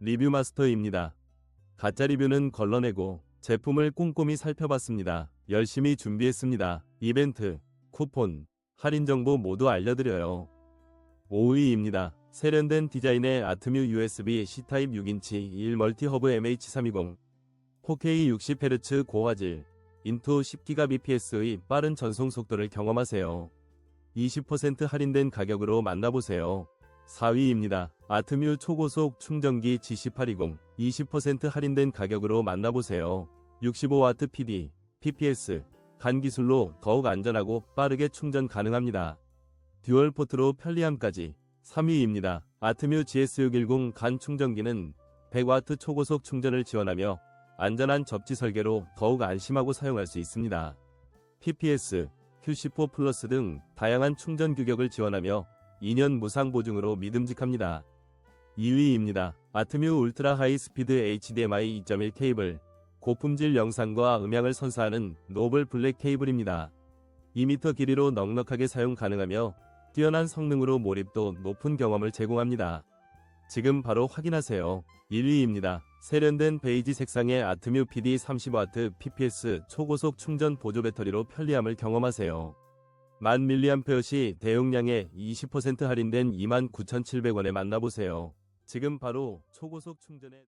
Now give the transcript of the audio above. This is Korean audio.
리뷰 마스터입니다. 가짜 리뷰는 걸러내고 제품을 꼼꼼히 살펴봤습니다. 열심히 준비했습니다. 이벤트, 쿠폰, 할인 정보 모두 알려드려요. 5위입니다. 세련된 디자인의 아트뮤 USB C타입 6인치 1 멀티허브 MH320 4K 60Hz 고화질 인투 10GBps의 빠른 전송 속도를 경험하세요. 20% 할인된 가격으로 만나보세요. 4위입니다. 아트뮤 초고속 충전기 G1820 20% 할인된 가격으로 만나보세요. 65W PD, PPS, 간 기술로 더욱 안전하고 빠르게 충전 가능합니다. 듀얼 포트로 편리함까지 3위입니다. 아트뮤 GS610 간 충전기는 100W 초고속 충전을 지원하며 안전한 접지 설계로 더욱 안심하고 사용할 수 있습니다. PPS, QC4 플러스 등 다양한 충전 규격을 지원하며 2년 무상 보증으로 믿음직합니다. 2위입니다. 아트뮤 울트라 하이 스피드 HDMI 2.1 케이블 고품질 영상과 음향을 선사하는 노블 블랙 케이블입니다. 2m 길이로 넉넉하게 사용 가능하며 뛰어난 성능으로 몰입도 높은 경험을 제공합니다. 지금 바로 확인하세요. 1위입니다. 세련된 베이지 색상의 아트뮤 PD 30W PPS 초고속 충전 보조 배터리로 편리함을 경험하세요. 1000mAh 시 대용량에 20% 할인된 29,700원에 만나보세요. 지금 바로 초고속 충전에